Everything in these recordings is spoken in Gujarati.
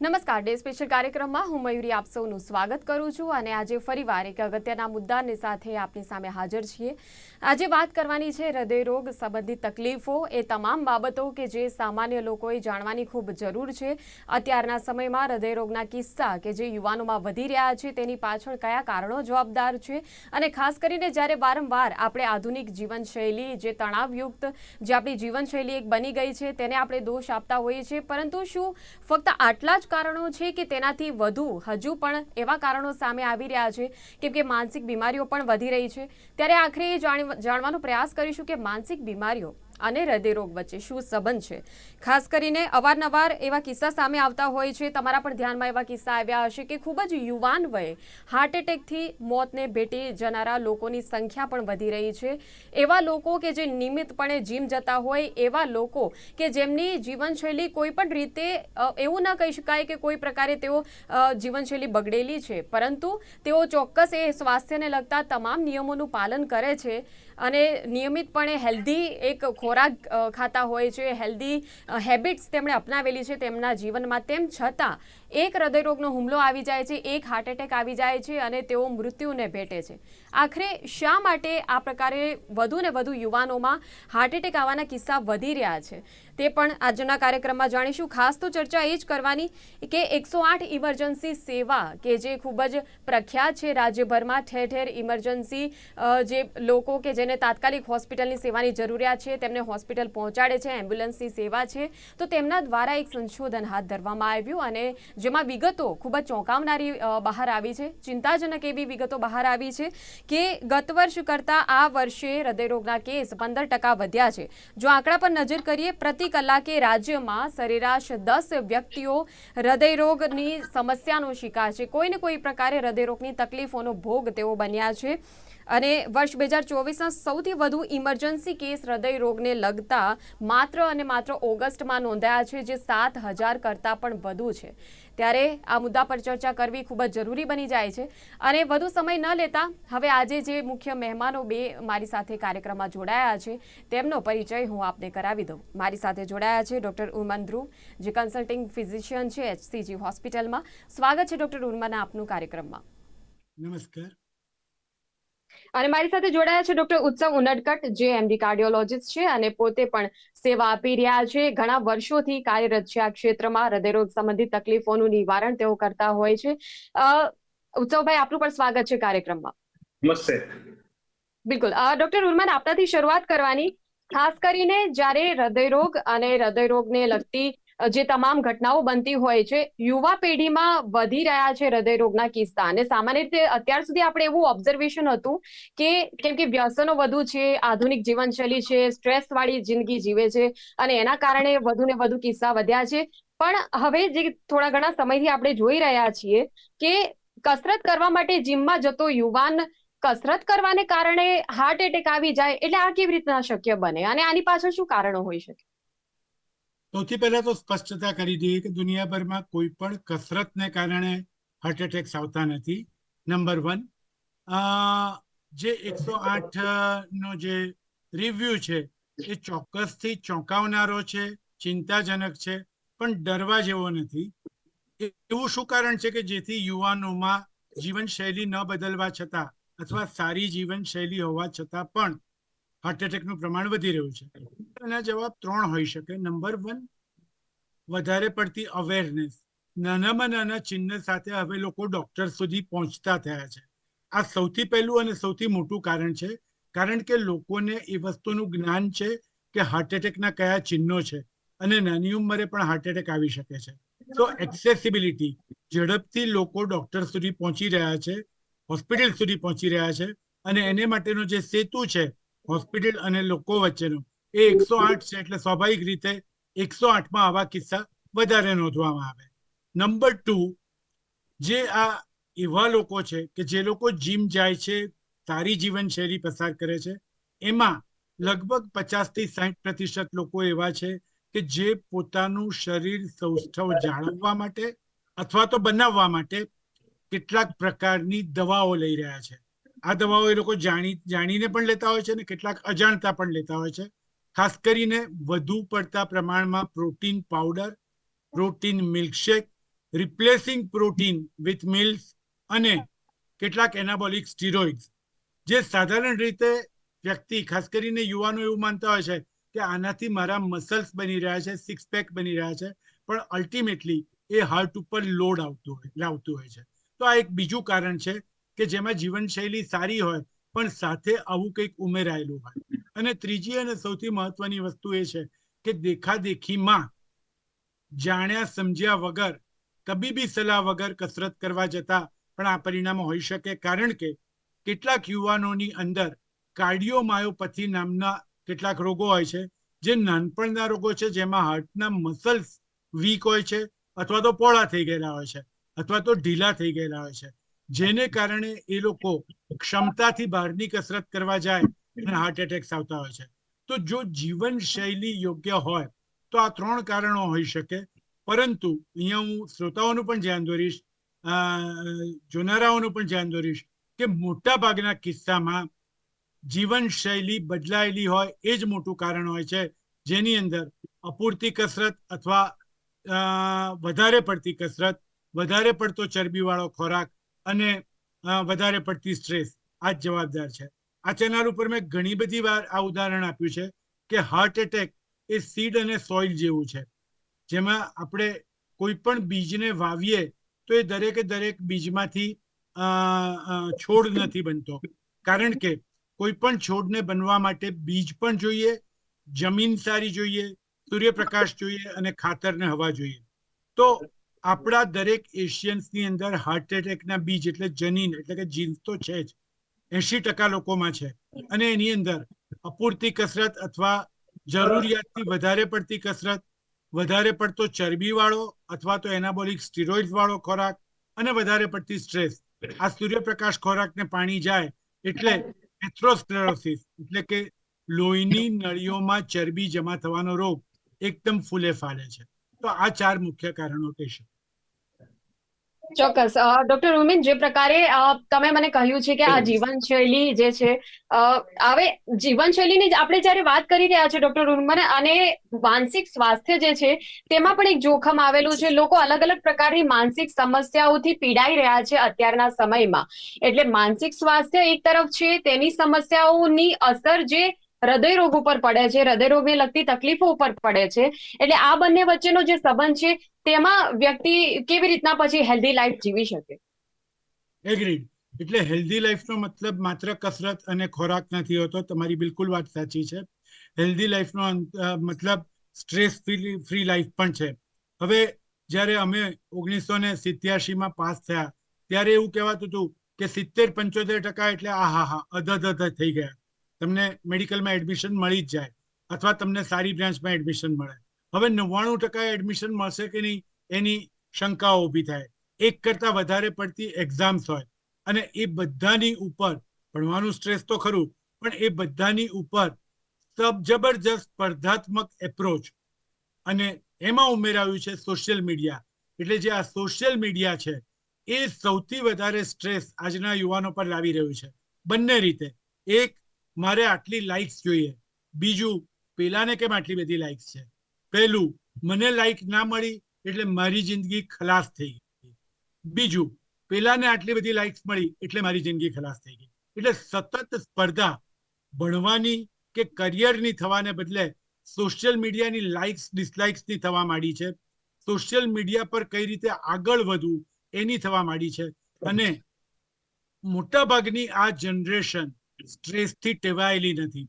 નમસ્કાર, ડે સ્પેશિયલ કાર્યક્રમમાં હું મયુરી આપ સૌનું સ્વાગત કરું છું અને આજે ફરીવાર એક અગત્યના મુદ્દાની સાથે આપની સામે હાજર છીએ. આજે વાત કરવાની છે હૃદયરોગ સંબંધિત તકલીફો. એ તમામ બાબતો કે જે સામાન્ય લોકોએ જાણવાની ખૂબ જરૂર છે. અત્યારના સમયમાં હૃદયરોગના કિસ્સા કે જે યુવાનોમાં વધી રહ્યા છે તેની પાછળ કયા કારણો જવાબદાર છે? અને ખાસ કરીને જ્યારે વારંવાર આપણે આધુનિક જીવનશૈલી જે તણાવયુક્ત, જે આપણી જીવનશૈલી એક બની ગઈ છે, તેને આપણે દોષ આપતા હોઈએ છીએ. પરંતુ શું ફક્ત આટલા જ કારણો છે કે તેનાથી વધુ, હજુ પણ એવા કારણો સામે આવી રહ્યા છે. કેમ કે માનસિક બીમારીઓ પણ વધી રહી છે. ત્યારે આખરે એ જાણ- જાણવાનો પ્રયાસ કરીશું કે માનસિક બીમારીઓ અને હૃદયરોગ વચ્ચે શું સંબંધ છે? ખાસ કરીને અવારનવાર એવા કિસ્સા સામે આવતા હોય છે. તમારા પણ ધ્યાનમાં એવા કિસ્સા આવ્યા હશે કે ખૂબ જ યુવાન વયે હાર્ટ એટેકથી મોતને ભેટી જનારા લોકોની સંખ્યા પણ વધી રહી છે. એવા લોકો કે જે નિયમિતપણે જીમ જતા હોય, એવા લોકો કે જેમની જીવનશૈલી કોઈ પણ રીતે એવું ન કહી શકાય કે કોઈ પ્રકારે તેઓ જીવનશૈલી બગડેલી છે. પરંતુ તેઓ ચોક્કસ એ સ્વાસ્થ્યને લગતા તમામ નિયમોનું પાલન કરે છે. અને નિયમિતપણે હેલ્ધી એક ખોરાક ખાતા હોય છે હેલ્ધી હેબિટ્સ તેમણે અપનાવેલી છે તેમના જીવનમાં. તેમ છતાં એક હૃદયરોગનો હુમલો આવી જાય છે, એક હાર્ટ એટેક આવી જાય છે અને તેઓ મૃત્યુને ભેટે છે. આખરે શા માટે આ પ્રકારે વધુ ને વધુ યુવાનોમાં હાર્ટ એટેક આવવાના કિસ્સા વધી રહ્યા છે? તે પણ આજના કાર્યક્રમમાં જાણીશું. ખાસ તો ચર્ચા એ જ કરવાની કે એકસો આઠ ઇમરજન્સી સેવા કે જે ખૂબ જ પ્રખ્યાત છે રાજ્યભરમાં ઠેર ઠેર ઇમરજન્સી જે લોકો કે જેને તાત્કાલિક હોસ્પિટલની સેવાની જરૂરિયાત છે, તેમને હોસ્પિટલ પહોંચાડે છે, એમ્બ્યુલન્સની સેવા છે, તો તેમના દ્વારા એક સંશોધન હાથ ધરવામાં આવ્યું અને જેમાં વિગતો ખૂબ જ ચોંકાવનારી બહાર આવી છે. ચિંતાજનક એવી વિગતો બહાર આવી છે કે ગત વર્ષ કરતાં આ વર્ષે હૃદયરોગના કેસ પંદર ટકા વધ્યા છે. જો આંકડા પર નજર કરીએ, પ્રતિ કલાકે રાજ્યમાં સરેરાશ દસ વ્યક્તિઓ હૃદયરોગની સમસ્યાનો શિકાર છે. કોઈને કોઈ પ્રકારે હૃદયરોગની તકલીફોનો ભોગ તેઓ બન્યા છે. અને વર્ષ બે હજાર ચોવીસના સૌથી વધુ ઇમરજન્સી કેસ હૃદયરોગને લગતા માત્ર અને માત્ર ઓગસ્ટમાં નોંધાયા છે, જે સાત હજાર કરતાં પણ વધુ છે. ત્યારે આ મુદ્દા પર ચર્ચા કરવી ખૂબ જ જરૂરી બની જાય છે અને વધુ સમય ન લેતા હવે આજે જે મુખ્ય મહેમાનો બે મારી સાથે કાર્યક્રમમાં જોડાયા છે, તેમનો પરિચય હું આપને કરાવી દઉં. મારી સાથે જોડાયા છે ડૉક્ટર ઉર્મન ધ્રુવ જે કન્સલ્ટિંગ ફિઝિશિયન છે, એચસીજી હોસ્પિટલમાં. સ્વાગત છે ડૉક્ટર ઉર્મન આપનું કાર્યક્રમમાં. નમસ્કાર. અને મારી સાથે જોડાયા છે ડોક્ટર ઉત્સવ ઉનડકટ જે એમડી કાર્ડિયોલોજીસ્ટ છે અને પોતે પણ સેવા આપી રહ્યા છે. ઘણા વર્ષોથી કાર્યરત છે આ ક્ષેત્રમાં. હૃદયરોગ સંબંધિત તકલીફોનું નિવારણ તેઓ કરતા હોય છે. ઉત્સવભાઈ આપનું પણ સ્વાગત છે કાર્યક્રમમાં. નમસ્તે. બિલકુલ. ડોક્ટર ઉર્માન આપનાથી શરૂઆત કરવાની. ખાસ કરીને જ્યારે હૃદયરોગ અને હૃદયરોગને લગતી જે તમામ ઘટનાઓ બનતી હોય છે, યુવા પેઢીમાં વધી રહ્યા છે હૃદયરોગના કિસ્સા. અને સામાન્ય રીતે અત્યાર સુધી આપણે એવું ઓબ્ઝર્વેશન હતું કે, કેમ કે વ્યસનો વધુ છે, આધુનિક જીવનશૈલી છે સ્ટ્રેસ વાળી જિંદગી જીવે છે, અને એના કારણે વધુ ને વધુ કિસ્સા વધ્યા છે. પણ હવે જે થોડા ઘણા સમયથી આપણે જોઈ રહ્યા છીએ કે, કસરત કરવા માટે જીમમાં જતો યુવાન કસરત કરવાને કારણે હાર્ટ એટેક આવી જાય એટલે આ કેવી રીતના શક્ય બને? અને આની પાછળ શું કારણો હોઈ શકે? સૌથી પહેલા તો સ્પષ્ટતા કરી દઈએ કે દુનિયાભરમાં કોઈ પણ કસરતને કારણે હાર્ટ એટેક્સ આવતા નથી. નંબર વન જે એકસો આઠ નો જે રિવ્યુ છે, એ ચોક્કસથી ચોંકાવનારો છે, ચિંતાજનક છે, પણ ડરવા જેવો નથી. એવું શું કારણ છે કે જેથી યુવાનોમાં જીવનશૈલી ન બદલવા છતાં અથવા સારી જીવનશૈલી હોવા છતાં પણ હાર્ટ એટેકનું પ્રમાણ વધી રહ્યું છે. એના જવાબ ત્રણ હોઈ શકે. નંબર વન વધારે પડતી અવેરનેસ નાનામાં નાના ચિહ્ન સાથે હવે લોકો ડોક્ટર સુધી પહોંચતા થયા છે. આ સૌથી પહેલું અને સૌથી મોટું કારણ છે. કારણ કે લોકોને એ વસ્તુનું જ્ઞાન છે કે હાર્ટ એટેકના કયા ચિહ્નો છે. અને નાની ઉંમરે પણ હાર્ટ એટેક આવી શકે છે. તો એક્સેસિબિલિટી ઝડપથી લોકો ડોક્ટર સુધી પહોંચી રહ્યા છે. હોસ્પિટલ સુધી પહોંચી રહ્યા છે. અને એને માટેનો જે સેતુ છે હોસ્પિટલ અને લોકો વચ્ચેનો. એ એકસો આઠ છે એટલે સ્વાભાવિક રીતે એકસો આઠમાં આવા કિસ્સા વધારે નોંધવામાં આવે. નંબર ટુ, જે આ એવા લોકો છે કે જે લોકો જીમ જાય છે, સારી જીવનશૈલી પસાર કરે છે, એમાં લગભગ પચાસથી સાઠ પ્રતિશત લોકો એવા છે કે જે પોતાનું શરીર સૌષ્ઠવ જાળવવા માટે અથવા તો બનાવવા માટે કેટલાક પ્રકારની દવાઓ લઈ રહ્યા છે. આ દવાઓ એ લોકો જાણી, જાણીને પણ લેતા હોય છે અને કેટલાક અજાણતા પણ લેતા હોય છે. ખાસ કરીને વધુ પડતા પ્રમાણમાં protein powder, protein milkshake, replacing protein with meals અને કેટલાક એનાબોલિક સ્ટીરોઇડ્સ. જે સાધારણ રીતે વ્યક્તિ, ખાસ કરીને યુવાનો એવું માનતા હોય છે કે આનાથી મારા મસલ્સ બની રહ્યા છે સિક્સ પેક બની રહ્યા છે, પણ અલ્ટિમેટલી એ હાર્ટ ઉપર લોડ આવતું હોય, લાવતું હોય છે. તો આ એક બીજું કારણ છે કે જેમાં જીવનશૈલી સારી હોય, પણ સાથે આવું કંઈક ઉમેરાયેલું હોય. અને ત્રીજી અને સૌથી મહત્વની વસ્તુ એ છે કે દેખાદેખીમાં જાણ્યા સમજ્યા વગર, તબીબી સલાહ વગર કસરત કરવા જતા પણ આ પરિણામ હોઈ શકે. કારણ કે કેટલાક યુવાનોની અંદર કાર્ડિયોમાયોપથી નામના કેટલાક રોગો હોય છે, જે નાનપણના રોગો છે, જેમાં હાર્ટના મસલ્સ વીક હોય છે, અથવા તો પોળા થઈ ગયેલા હોય છે, અથવા તો ઢીલા થઈ ગયેલા હોય છે. જેને કારણે એ લોકો ક્ષમતાથી બહારની કસરત કરવા જાય અને હાર્ટ એટેક્સ આવતા હોય છે. તો જો જીવન શૈલી યોગ્ય હોય, તો આ ત્રણ કારણો હોઈ શકે. પરંતુ અહીંયા હું શ્રોતાઓનું પણ ધ્યાન દોરીશ જોનારાઓનું પણ ધ્યાન દોરીશ કે મોટા ભાગના કિસ્સામાં જીવન શૈલી બદલાયેલી હોય એ જ મોટું કારણ હોય છે, જેની અંદર અપૂરતી કસરત અથવા વધારે પડતી કસરત, વધારે પડતો ચરબીવાળો ખોરાક અને વધારે પડતી સ્ટ્રેસ આ જ જવાબદાર છે. આ ચેનલ ઉપર મેં ઘણી બધી વાર આ ઉદાહરણ આપ્યું છે કે હાર્ટ એટેક એ સીડ અને સોઇલ જેવું છે. જેમાં આપણે કોઈ પણ બીજને વાવીએ તો એ દરેકે દરેક બીજમાંથી છોડ નથી બનતો. કારણ કે કોઈ પણ છોડને બનવા માટે બીજ પણ જોઈએ, જમીન સારી જોઈએ, સૂર્યપ્રકાશ જોઈએ અને ખાતર ને હવા જોઈએ. તો આપણા દરેક એશિયન્સની અંદર હાર્ટ એટેકના બીજ એટલે જનીન, એટલે કે જીન્સ તો છે જ. એસી ટકા લોકોમાં છે. અને એની અંદર અપૂરતી કસરત અથવા જરૂરિયાતથી વધારે પડતી કસરત, વધારે પડતો ચરબીવાળો અથવા તો એનાબોલિક સ્ટીરોઇડ વાળો ખોરાક અને વધારે પડતી સ્ટ્રેસ આ સૂર્યપ્રકાશ ખોરાકને પાણી જાય એટલે એથ્રોસ્ક્લેરોસિસ એટલે કે લોહીની નળીઓમાં ચરબી જમા થવાનો રોગ એકદમ ફૂલે ફાલે છે. તો આ ચાર મુખ્ય કારણો કહી શકાય. ચોક્કસ. ડોક્ટર ઉર્મિન જે પ્રકારે તમે મને કહ્યું છે કે આ જીવનશૈલી જે છે હવે જીવનશૈલીની આપણે જ્યારે વાત કરી રહ્યા છે ડોક્ટર ઉર્મિન અને માનસિક સ્વાસ્થ્ય જે છે તેમાં પણ એક જોખમ આવેલું છે. લોકો અલગ અલગ પ્રકારની માનસિક સમસ્યાઓથી પીડાઈ રહ્યા છે અત્યારના સમયમાં. એટલે માનસિક સ્વાસ્થ્ય એક તરફ છે તેની સમસ્યાઓની અસર જે હૃદય રોગ ઉપર પડે છે હૃદય રોગને લગતી તકલીફો ઉપર પડે છે. એટલે આ બંને વચ્ચેનો જે સંબંધ છે, તેમાં વ્યક્તિ કેવી રીતના પછી હેલ્ધી લાઈફ જીવી શકે? એગ્રીડ એટલે હેલ્ધી લાઈફનો મતલબ માત્ર કસરત અને ખોરાક નથી હોતો, તમારી બિલકુલ વાત સાચી છે. હેલ્ધી લાઈફનો મતલબ સ્ટ્રેસ ફ્રી ફ્રી લાઈફ પણ છે. હવે જ્યારે અમે ઓગણીસો ને સિત્યાસીમાં પાસ થયા, ત્યારે એવું કહેવાતું હતું કે સિત્તેર પંચોતેર ટકા એટલે આ હા હા અધધ થઈ ગયા. તમને મેડિકલમાં એડમિશન મળી જ જાય અથવા તમને સારી બ્રાન્ચમાં એડમિશન મળે. હવે નવ્વાણું ટકા એડમિશન મળશે કે નહીં એની શંકાઓ ઊભી થાય. એક કરતા વધારે પડતી એક્ઝામ્સ હોય અને એ બધાની ઉપર ભણવાનું સ્ટ્રેસ તો ખરું, પણ એ બધાની ઉપર સબ જબરજસ્ત સ્પર્ધાત્મક એપ્રોચ અને એમાં ઉમેરાયું છે સોશિયલ મીડિયા એટલે જે આ સોશિયલ મીડિયા છે એ સૌથી વધારે સ્ટ્રેસ આજના યુવાનો પર લાવી રહ્યું છે. બંને રીતે એક મારે આટલી લાઇક્સ જોઈએ. બીજું, પેલાને કેમ આટલી બધી લાઇક્સ છે? પહેલું, મને લાઈક ના મળી એટલે મારી જિંદગી ખલાસ થઈ ગઈ. બીજું, પેલાને આટલી બધી લાઇક્સ મળી એટલે મારી જિંદગી ખલાસ થઈ ગઈ. એટલે સતત સ્પર્ધા ભણવાની કે કરિયરની થવાને બદલે સોશિયલ મીડિયાની લાઇક્સ ડિસલાઇક્સની થવા માંડી છે. સોશિયલ મીડિયા પર કઈ રીતે આગળ વધવું એની થવા માંડી છે. અને મોટાભાગની આ જનરેશન સ્ટ્રેસથી ટેવાયેલી નથી.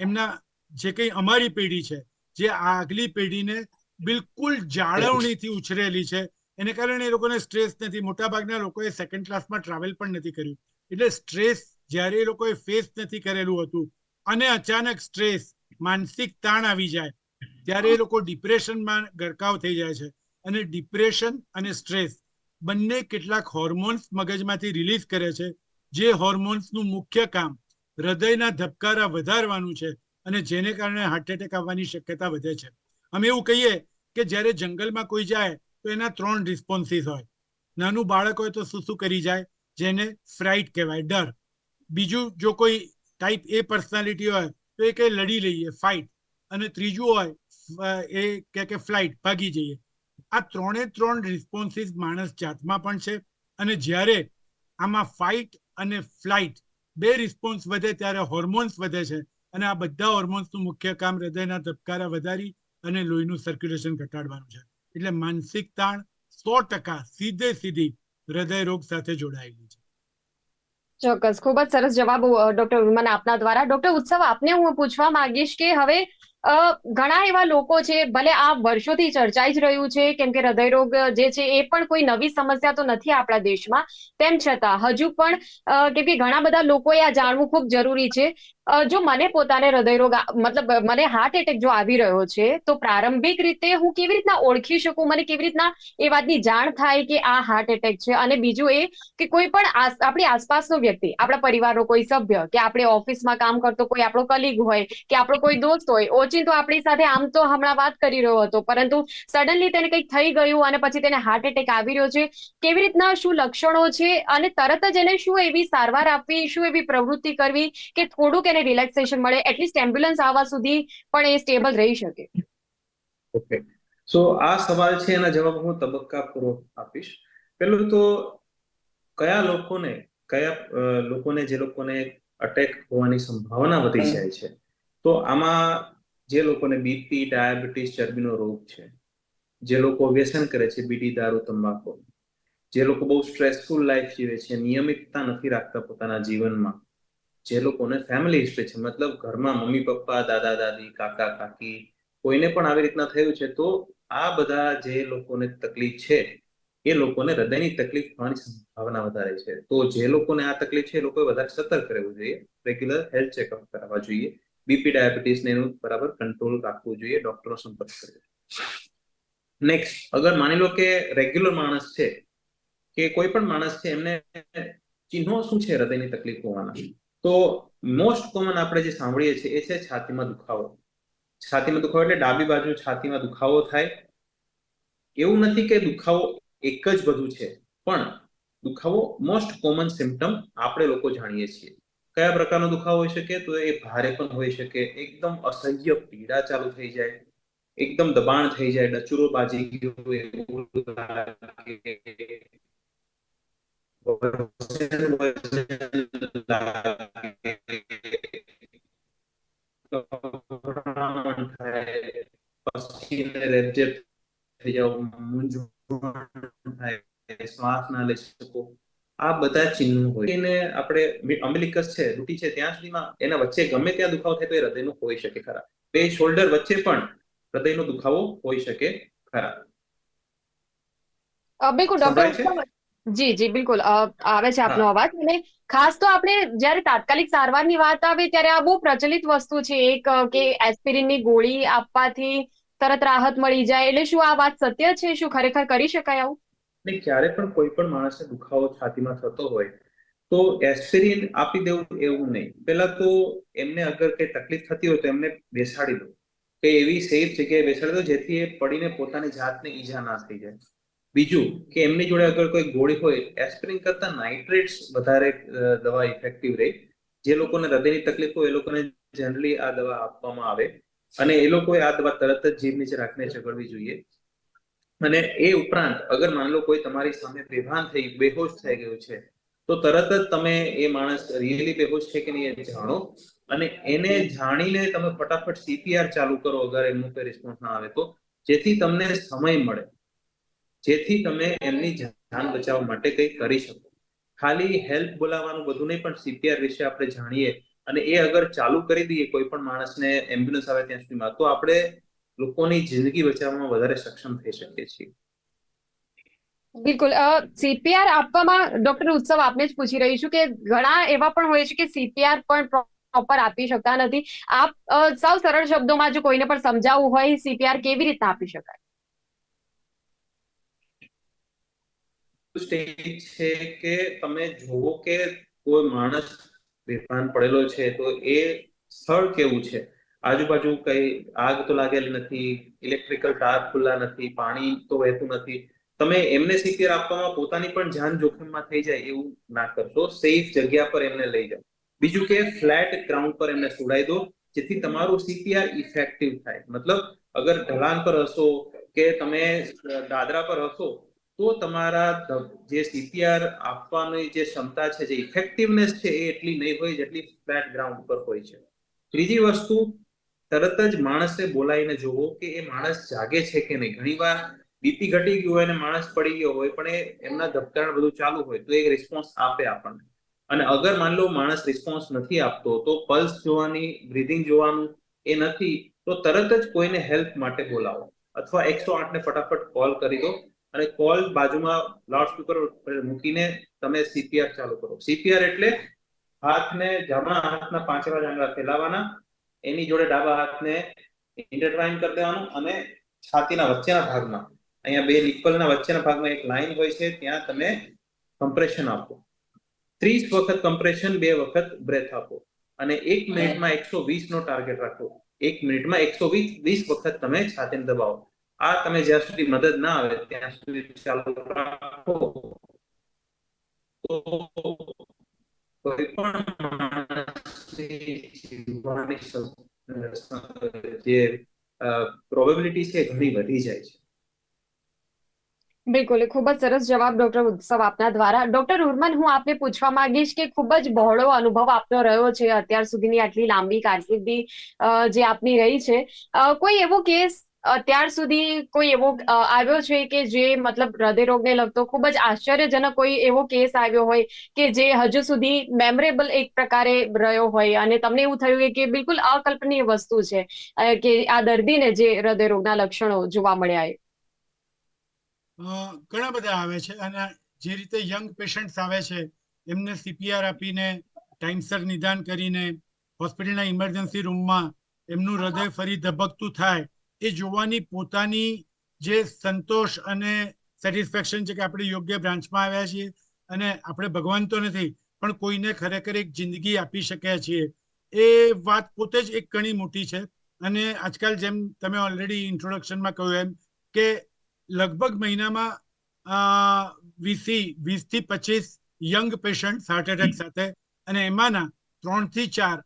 એમના જે કંઈ અમારી પેઢી છે, જે આગલી પેઢીને બિલકુલ જાળવણીથી ઉછરેલી છે, એને કારણે એ લોકોને સ્ટ્રેસ નથી. મોટાભાગના લોકોએ સેકન્ડ ક્લાસમાં ટ્રાવેલ પણ નથી કર્યું. એટલે સ્ટ્રેસ જ્યારે એ લોકોએ ફેસ નથી કરેલું હતું અને અચાનક સ્ટ્રેસ, માનસિક તાણ આવી જાય, ત્યારે એ લોકો ડિપ્રેશનમાં ગરકાવ થઈ જાય છે. અને ડિપ્રેશન અને સ્ટ્રેસ બંને કેટલાક હોર્મોન્સ મગજમાંથી રિલીઝ કરે છે. જે હોર્મોન્સનું મુખ્ય કામ હૃદયના ધબકારા વધારવાનું છે અને જેને કારણે હાર્ટ એટેક આવવાની શક્યતા વધે છે. અમે એવું કહીએ કે જ્યારે જંગલમાં કોઈ જાય તો એના ત્રણ રિસ્પોન્સીસ હોય. નાનું બાળક હોય તો શું શું કરી જાય? જેને ફ્રાઇટ કહેવાય, ડર. બીજું જો કોઈ ટાઈપ એ પર્સનાલિટી હોય તો એ કે લડી લઈએ ફાઇટ અને ત્રીજું હોય એ કે કે ફ્લાઇટ ભાગી જઈએ. આ ત્રણે ત્રણ રિસ્પોન્સીસ માણસ જાતમાં પણ છે અને જ્યારે આમાં ફાઇટ અને ફ્લાઇટ બે રિસ્પોન્સ વધે ત્યારે હોર્મોન્સ વધે છે. અને આ બધા હોર્મોન્સનું મુખ્ય કામ હૃદયના ધબકારા વધારી અને લોહીનું સર્ક્યુલેશન ઘટાડવાનું છે. એટલે માનસિક તાણ સો ટકા સીધે સીધી હૃદય રોગ સાથે જોડાયેલી છે. ચોક્કસ. ખૂબ જ સરસ જવાબ ડોક્ટર વિમાન આપના દ્વારા. ડોક્ટર ઉત્સવ, આપને હું પૂછવા માંગીશ કે હવે ઘણા એવા લોકો છે, ભલે આ વર્ષોથી ચર્ચાઈ જ રહ્યું છે, કેમ કે હૃદયરોગ જે છે, એ પણ કોઈ નવી સમસ્યા તો નથી આપણા દેશમાં. તેમ છતાં, હજુ પણ કેમ કે ઘણા બધા લોકોએ આ જાણવું ખૂબ જરૂરી છે જો મને પોતાને હૃદયરોગ મતલબ મને હાર્ટ એટેક જો આવી રહ્યો છે, તો પ્રારંભિક રીતે હું કેવી રીતના ઓળખી શકું? મને કેવી રીતના એ વાતની જાણ થાય કે આ હાર્ટ એટેક છે? અને બીજું એ કે કોઈ પણ આપણી આસપાસનો વ્યક્તિ, આપણા પરિવારનો કોઈ સભ્ય, કે આપણે ઓફિસમાં કામ કરતો કોઈ આપણો કલીગ હોય, કે આપણો કોઈ દોસ્ત હોય, ઓચિંતો આપણી સાથે આમ તો હમણાં વાત કરી રહ્યો હતો, પરંતુ સડનલી તેને કંઈક થઈ ગયું અને પછી તેને હાર્ટ એટેક આવી રહ્યો છે, કેવી રીતના શું લક્ષણો છે? અને તરત જ એને શું એવી સારવાર આપવી, શું એવી પ્રવૃત્તિ કરવી કે થોડુંક એને રિલેક્સેશન મળે એટલીસ્ટ એમ્બ્યુલન્સ આવવા સુધી પણ એ સ્ટેબલ રહી શકે. ઓકે સો આ સવાલ છે એના જવાબ હું તબક્કાપૂર્વક આપીશ. પેલું તો કયા લોકોને કયા લોકોને જે લોકોને અટેક હોવાની સંભાવના વધી જાય છે? તો આમાં જે લોકોને બીપી ડાયાબિટીસ ચરબીનો રોગ છે જે લોકો વ્યસન કરે છે બીડી દારૂ તંબાકુ જે લોકો બહુ સ્ટ્રેસફુલ લાઈફ જીવે છે નિયમિતતા નથી રાખતા પોતાના જીવનમાં જે લોકોને ફેમિલી હિસ્ટ્રી છે, મતલબ ઘરમાં મમ્મી, પપ્પા, દાદા, દાદી, કાકા, કાકી, કોઈને પણ આવી રીતના થયું છે, તો આ બધા જે લોકોને તકલીફ છે, એ લોકોને હૃદયની તકલીફ થવાની સંભાવના વધારે છે. તો જે લોકોને આ તકલીફ છે, એ લોકોએ વધારે સતર્ક રહેવું જોઈએ. રેગ્યુલર હેલ્થ ચેકઅપ કરાવવા જોઈએ. બીપી ડાયાબિટીસ ને એનું બરાબર કંટ્રોલ રાખવું જોઈએ ડોક્ટરનો સંપર્ક કરવો નેક્સ્ટ અગર માની લો કે રેગ્યુલર માણસ છે, કે કોઈ પણ માણસ છે, એમને ચિહ્નો શું છે હૃદયની તકલીફ હોવાના? તો મોસ્ટ કોમન આપણે જે સાંભળીએ છીએ એ છે છાતીમાં દુખાવો. છાતીમાં દુખાવો એટલે ડાબી બાજુ છાતીમાં દુખાવો થાય. એવું નથી કે દુખાવો એક જ બધું છે, પણ દુખાવો મોસ્ટ કોમન સિમ્ટમ આપણે લોકો જાણીએ છીએ. કયા પ્રકારનો દુખાવો હોઈ શકે? તો એ ભારે પણ હોઈ શકે, એકદમ અસહ્ય પીડા ચાલુ થઈ જાય, એકદમ દબાણ થઈ જાય ડચુરો બાજી ગયો હોય એવું લાગે. વજન વજન લાગે. ગભરામણ થાય, પસીને રેબઝેબ થઈ જાવ, મૂંઝવણ થાય, શ્વાસ ના લઈ શકો આ બધા ચિહ્નો હોય એને આપણે અમેલિકસ છે? રૂટી છે ત્યાં સુધીમાં એના વચ્ચે ગમે ત્યાં દુખાવો થાય તો એ હૃદયનો હોઈ શકે ખરા બે શોલ્ડર વચ્ચે પણ હૃદયનો દુખાવો હોઈ શકે ખરા બિલકુલ ડોક્ટર જી જી બિલકુલ. આવે છે આપનો અવાજ. અને ખાસ તો આપણે જ્યારે તાત્કાલિક સારવારની વાત આવે ત્યારે આ બહુ પ્રચલિત વસ્તુ છે એક કે એસ્પિરિનની ગોળી આપવાથી તરત રાહત મળી જાય. એટલે શું આ વાત સત્ય છે? શું ખરેખર કરી શકાય આવું? ને ક્યારે પણ કોઈ પણ માણસને દુખાવો છાતીમાં થતો હોય તો એસ્પિરિન આપી દેવું એવું નહીં. પહેલા તો એમને અગર કઈ તકલીફ થતી હોય તો એમને બેસાડી દો. કે એવી સેફ જગ્યાએ બેસાડી દો જેથી એ પડીને પોતાની જાતને ઈજા ના થઈ જાય. બીજું કે એમની જોડે અગર કોઈ ગોળી હોય એસ્પિરિન કરતા નાઇટ્રેટ્સ વધારે દવા ઇફેક્ટિવ રહે. જે લોકોને હૃદયની તકલીફ હોય, એ લોકોને જનરલી આ દવા આપવામાં આવે. અને એ લોકોએ આ દવા તરત જ જીભ નીચે રાખીને ચગડવી જોઈએ. અને એ ઉપરાંત અગર માન લો કોઈ તમારી સામે બેભાન થઈ, બેહોશ થઈ ગયો છે, તો તરત જ તમે એ માણસ રિયલી બેહોશ છે કે નહીં એ જાણો. અને એને જાણીને તમે ફટાફટ સીપીઆર ચાલુ કરો અગર એમનું કોઈ રિસ્પોન્સ ના આવે તો, જેથી તમને સમય મળે. જેથી તમે એમની જાન બચાવવા માટે કંઈ કરી શકો. ખાલી હેલ્પ બોલાવવાનું બધું નહીં, પણ સીપીઆર વિશે આપણે જાણીએ. અને એ અગર ચાલુ કરી દઈએ કોઈ પણ માણસને એમ્બ્યુલન્સ આવે ત્યાં સુધીમાં, તો આપણે લોકોની જિંદગી બચાવવામાં વધારે સક્ષમ થઈ શકીએ છીએ. બિલકુલ. સીપીઆર આપવામાં ડોક્ટર ઉત્સવ આપને જ પૂછી રહી છું કે ઘણા એવા પણ હોય છે કે સીપીઆર પણ પ્રોપર આપી શકતા નથી. આપ સૌ સરળ શબ્દોમાં જો કોઈને પણ સમજાવવું હોય સીપીઆર કેવી રીતના આપી શકાય? સ્ટેજ છે કે તમે જુઓ કે કોઈ માણસ બેભાન પડેલો છે, તો એ સ્થળ કેવું છે? આજુબાજુ કઈ આગ તો લાગેલી નથી ઇલેક્ટ્રિકલ તાર ખુલ્લા નથી, પાણી તો વહેતું નથી. તમે એમને સીપીઆર આપવામાં પોતાની પણ જાન જોખમમાં થઈ જાય એવું ના કરશો. સેફ જગ્યા પર એમને લઈ જાઓ. બીજું કે ફ્લેટ ગ્રાઉન્ડ પર એમને સુડાઈ દો, જેથી તમારું સીપીઆર ઇફેક્ટિવ થાય. મતલબ અગર ઢલાન પર હશો કે તમે દાદરા પર હશો તો તમારા જે સીપીઆર આપવાની જે ક્ષમતા છે, જે ઇફેક્ટિવનેસ છે, એ એટલી નહીં હોય જેટલી ફ્લેટ ગ્રાઉન્ડ પર હોય છે. ત્રીજી વસ્તુ, તરત જ માણસે બોલાવીને જોવો કે એ માણસ જાગે છે કે નહીં. ઘણીવાર બીપી ઘટી ગયું હોય અને માણસ પડી ગયો હોય, પણ એ એમના ધબકારણ બધું ચાલુ હોય, તો એ રિસ્પોન્સ આપે આપણને. અને અગર માન લો માણસ રિસ્પોન્સ નથી આપતો, તો પલ્સ જોવાની બ્રીધિંગ જોવાનું એ નથી, તો તરત જ કોઈને હેલ્પ માટે બોલાવો. અથવા એકસો આઠ ને ફટાફટ કોલ કરી દો. અને કોલ બાજુમાં લાઉડસ્પીકર પર મૂકીને તમે સીપીઆર ચાલુ કરો. સીપીઆર એટલે હાથને જમણા હાથના પાંચેવા જાંગડા ફેલાવાના, એની જોડે ડાબા હાથને ઇન્ટરટ્રાઇન કરી દેવાનું અને છાતીના વચ્ચેના ભાગમાં, અહીંયા બે નિપલના વચ્ચેના ભાગમાં એક લાઈન હોય છે, ત્યાં તમે કમ્પ્રેશન આપો. ત્રીસ વખત કમ્પ્રેશન બે વખત બ્રેથ આપો. અને એક મિનિટમાં એકસો વીસ નો ટાર્ગેટ રાખો. એક મિનિટમાં એકસો વીસ વીસ વખત તમે છાતીને દબાવો. આ તમે જ્યાં સુધી મદદ ના આવે, ત્યાં સુધી ચાલુ રાખો. કોઈ પણ જે પ્રોબેબિલિટી છે ઘણી વધી જાય છે. બિલકુલ ખૂબ જ સરસ જવાબ ડોક્ટર ઉત્સવ આપના દ્વારા. ડોક્ટર ઉર્મન, હું આપને પૂછવા માંગીશ કે ખૂબ જ બહોળો અનુભવ આપનો રહ્યો છે અત્યાર સુધીની આટલી લાંબી કારકિર્દી જે આપની રહી છે. કોઈ એવો કેસ અત્યાર સુધી કોઈ એવો આવ્યો છે કે જે મતલબ હૃદયરોગને લગતો ખૂબ જ આશ્ચર્યજનક કોઈ એવો કેસ આવ્યો હોય કે જે હજુ સુધી મેમરેબલ એક પ્રકારે રહ્યો હોય? અને તમને એવું થયું કે બિલકુલ અકલ્પનીય વસ્તુ છે કે આ દર્દીને જે હૃદયરોગના લક્ષણો જોવા મળ્યા ઘણા બધા આવે છે. અને જે રીતે યંગ પેશન્ટ્સ આવે છે, એમને સીપીઆર આપીને, ટાઈમસર નિદાન કરીને, હોસ્પિટલના ઇમરજન્સી રૂમમાં એમનું હૃદય ફરી ધબકતું થાય એ જોવાની પોતાની જે સંતોષ અને સેટિસ્ફેક્શન છે કે આપણે યોગ્ય બ્રાન્ચમાં આવ્યા છીએ અને આપણે ભગવાન તો નથી, પણ કોઈને ખરેખર એક જિંદગી આપી શક્યા છીએ. એ વાત પોતે જ એક ઘણી મોટી છે અને આજકાલ જેમ તમે ઓલરેડી ઇન્ટ્રોડક્શનમાં કહ્યું એમ કે લગભગ મહિનામાં વીસી વીસથી પચીસ યંગ પેશન્ટ હાર્ટ એટેક સાથે અને એમાંના ત્રણથી ચાર,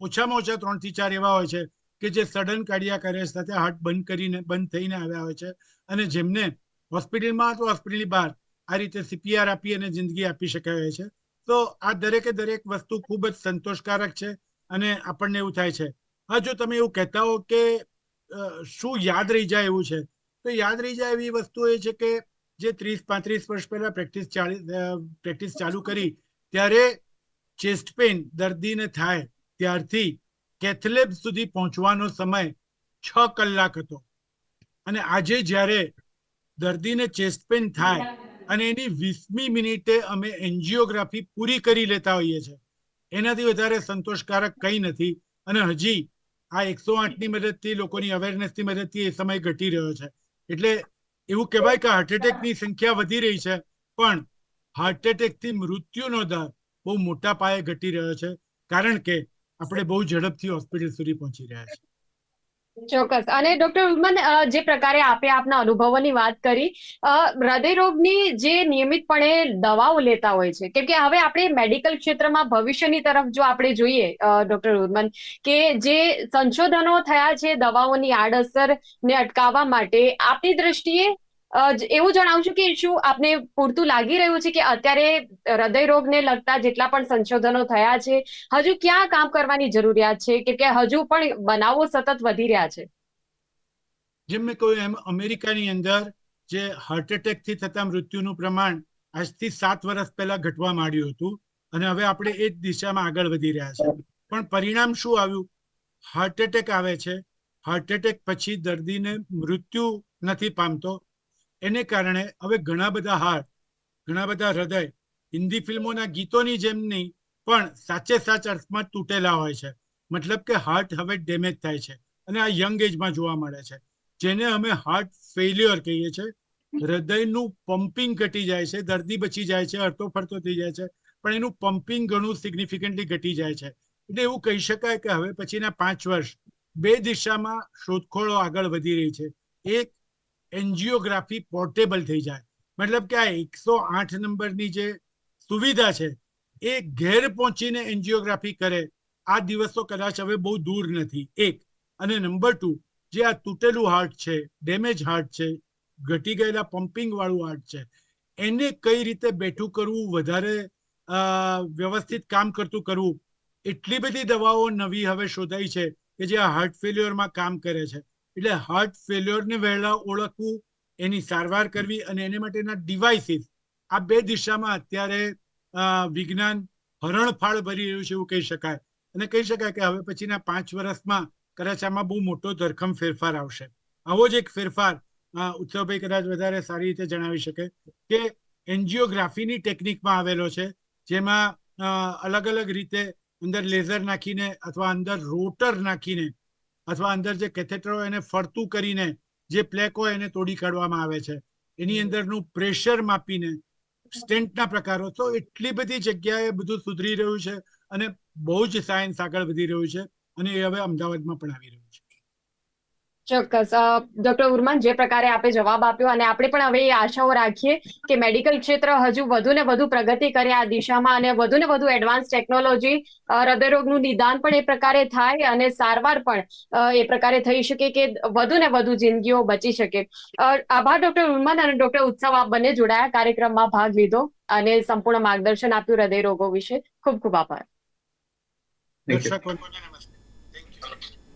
ઓછામાં ઓછા ત્રણથી ચાર એવા હોય છે કે જે સડન કાર્ડિયાક અરેસ્ટ સાથે હાર્ટ બંધ કરીને, બંધ થઈને આવ્યા હોય છે. અને જેમને હોસ્પિટલમાં અથવા હોસ્પિટલની બહાર આ રીતે સીપીઆર આપી અને જિંદગી આપી શકાય છે. તો આ દરેકે દરેક વસ્તુ ખૂબ જ સંતોષકારક છે અને આપણને એવું થાય છે. હા, જો તમે એવું કહેતા હો કે શું યાદ રહી જાય એવું છે? તો યાદ રહી જાય એવી વસ્તુ એ છે કે જે ત્રીસ, પાંત્રીસ વર્ષ પહેલા પ્રેક્ટિસ પ્રેક્ટિસ ચાલુ કરી, ત્યારે ચેસ્ટ પેન દર્દીને થાય ત્યારથી કેથલેબ સુધી પહોંચવાનો સમય છ કલાક હતો. અને આજે જ્યારે દર્દીને ચેસ્ટ પેન થાય અને એની વીસમી મિનિટે અમે એન્જિયોગ્રાફી પૂરી કરી લેતા હોઈએ છીએ. એનાથી વધારે સંતોષકારક કંઈ નથી. અને હજી આ એકસો આઠની મદદથી, લોકોની અવેરનેસની મદદથી એ સમય ઘટી રહ્યો છે. એટલે એવું કહેવાય કે હાર્ટ એટેકની સંખ્યા વધી રહી છે, પણ હાર્ટ એટેકથી મૃત્યુનો દર બહુ મોટા પાયે ઘટી રહ્યો છે. કારણ કે આપણે બહુ ઝડપથી હોસ્પિટલ સુધી પહોંચી રહ્યા છીએ. ચોક્કસ. અને ડોક્ટર ઉમન જે પ્રકારે આપે આપના અનુભવોની વાત કરી હૃદયરોગની જે નિયમિતપણે દવાઓ લેતા હોય છે, કેમ કે હવે આપણે મેડિકલ ક્ષેત્રમાં ભવિષ્યની તરફ જો આપણે જોઈએ ડોક્ટર ઉર્મન કે જે સંશોધનો થયા છે દવાઓની આડઅસર ને અટકાવવા માટે, આપની દ્રષ્ટિએ એવું જણાવશો કે શું આપને પૂરતું લાગી રહ્યું છે કે અત્યારે હૃદયરોગને લગતા જેટલા પણ સંશોધનો થયા છે, હજુ ક્યાં કામ કરવાની જરૂરિયાત છે? કે કે હજુ પણ બનાવો સતત વધી રહ્યા છે? જેમ મેં કહ્યું એમ, અમેરિકાની અંદર જે હાર્ટ એટેકથી થતા મૃત્યુનું પ્રમાણ આજથી સાત વર્ષ પહેલા ઘટવા માંડ્યું હતું અને હવે આપણે એ જ દિશામાં આગળ વધી રહ્યા છે. પણ પરિણામ શું આવ્યું? હાર્ટ એટેક આવે છે. હાર્ટ એટેક પછી દર્દીને મૃત્યુ નથી પામતો. એને કારણે હવે ઘણા બધા હાર્ટ ઘણા બધા હૃદય હિન્દી ફિલ્મોના ગીતોની જેમ નહીં, પણ સાચે સાચ અર્થમાં તૂટેલા હોય છે. મતલબ કે હાર્ટ હવે ડેમેજ થાય છે અને આ યંગ એજમાં જોવા મળે છે. જેને અમે હાર્ટ ફેલ્યોર કહીએ છીએ. હૃદયનું પમ્પિંગ ઘટી જાય છે, દર્દી બચી જાય છે અડતો ફરતો થઈ જાય છે, પણ એનું પમ્પિંગ ઘણું સિગ્નિફિકન્ટલી ઘટી જાય છે. એટલે એવું કહી શકાય કે હવે પછીના પાંચ વર્ષ બે દિશામાં શોધખોળો આગળ વધી રહી છે. એક એન્જિયોગ્રાફી પોર્ટેબલ થઈ જાય. મતલબ કે આ એકસો આઠ નંબરની જે સુવિધા છે, એ ઘેર પહોંચીને એન્જિયોગ્રાફી કરે, આ દિવસો કદાચ હવે બહુ દૂર નથી. એક. અને નંબર ટુ, જે આ તૂટેલું હાર્ટ છે, ડેમેજ હાર્ટ છે, ઘટી ગયેલા પમ્પિંગ વાળું હાર્ટ છે, એને કઈ રીતે બેઠું કરવું, વધારે વ્યવસ્થિત કામ કરતું કરવું, એટલી બધી દવાઓ નવી હવે શોધાઈ છે કે જે આ હાર્ટ ફેલ્યોરમાં કામ કરે છે. એટલે હાર્ટ ફેલ્યોરને વહેલા ઓળખવું, એની સારવાર કરવી અને એને માટેના ડિવાઇસીસ આ બે દિશામાં અત્યારે વિજ્ઞાન હરણફાળ ભરી રહ્યું છે એવું કહી શકાય. અને કહી શકાય કે હવે પછીના પાંચ વર્ષમાં કદાચ આમાં બહુ મોટો ધરખમ ફેરફાર આવશે. આવો જ એક ફેરફાર ઉત્સવભાઈ કદાચ વધારે સારી રીતે જણાવી શકે કે એન્જિયોગ્રાફીની ટેકનિકમાં આવેલો છે, જેમાં અલગ અલગ રીતે અંદર લેઝર નાખીને અથવા અંદર રોટર નાખીને અથવા અંદર જે કેથેટર હોય એને ફરતું કરીને જે પ્લેક હોય એને તોડી કાઢવામાં આવે છે. એની અંદરનું પ્રેશર માપીને સ્ટેન્ટના પ્રકારો. તો એટલી બધી જગ્યાએ બધું સુધરી રહ્યું છે અને બહુ જ સાયન્સ આગળ વધી રહ્યું છે અને એ હવે અમદાવાદમાં પણ આવી રહ્યું છે. ચોક્કસ. ડોક્ટર ઉર્માન જે પ્રકારે આપે જવાબ આપ્યો અને આપણે પણ હવે એ આશાઓ રાખીએ કે મેડિકલ ક્ષેત્ર હજુ વધુ ને વધુ પ્રગતિ કરે આ દિશામાં અને વધુ ને વધુ એડવાન્સ ટેકનોલોજી હૃદયરોગનું નિદાન પણ એ પ્રકારે થાય અને સારવાર પણ એ પ્રકારે થઈ શકે કે વધુ ને વધુ જિંદગીઓ બચી શકે. આભાર ડોક્ટર ઉર્માન અને ડોક્ટર ઉત્સવ આપ બંને જોડાયા. કાર્યક્રમમાં ભાગ લીધો અને સંપૂર્ણ માર્ગદર્શન આપ્યું હૃદય રોગો વિશે. ખૂબ ખૂબ આભાર. Thank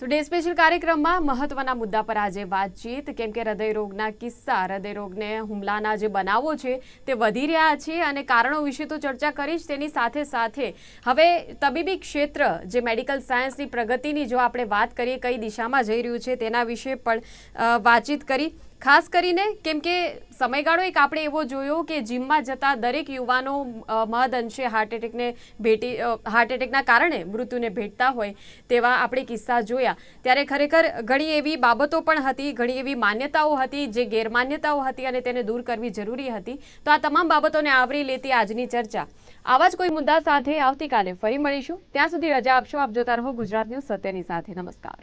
you. તો ડે સ્પેશિયલ કાર્યક્રમમાં મહત્વના મુદ્દા પર આજે વાતચીત કેમ કે હૃદયરોગના કિસ્સા, હૃદયરોગને હુમલાના જે બનાવો છે તે વધી રહ્યા છે અને કારણો વિશે તો ચર્ચા કરી જ તેની સાથે સાથે હવે તબીબી ક્ષેત્ર, જે મેડિકલ સાયન્સની પ્રગતિની જો આપણે વાત કરીએ કઈ દિશામાં જઈ રહ્યું છે તેના વિશે પણ વાતચીત કરી ખાસ કરીને કેમ કે સમયગાળો એક આપણે એવો જોયો કે જીમમાં જતા દરેક યુવાનો મહદ અંશે હાર્ટ એટેકને ભેટી હાર્ટ એટેકના કારણે મૃત્યુને ભેટતા હોય તેવા આપણે કિસ્સા જોયા. ત્યારે ખરેખર ઘણી એવી બાબતો પણ હતી, ઘણી એવી માન્યતાઓ હતી, જે ગેરમાન્યતાઓ હતી અને તેને દૂર કરવી જરૂરી હતી. તો આ તમામ બાબતોને આવરી લેતી આજની ચર્ચા. આવા જ કોઈ મુદ્દા સાથે આવતીકાલે ફરી મળીશું. ત્યાં સુધી રજા આપશો, આપ જોતા રહો ગુજરાત ન્યૂઝ સત્યની સાથે. નમસ્કાર.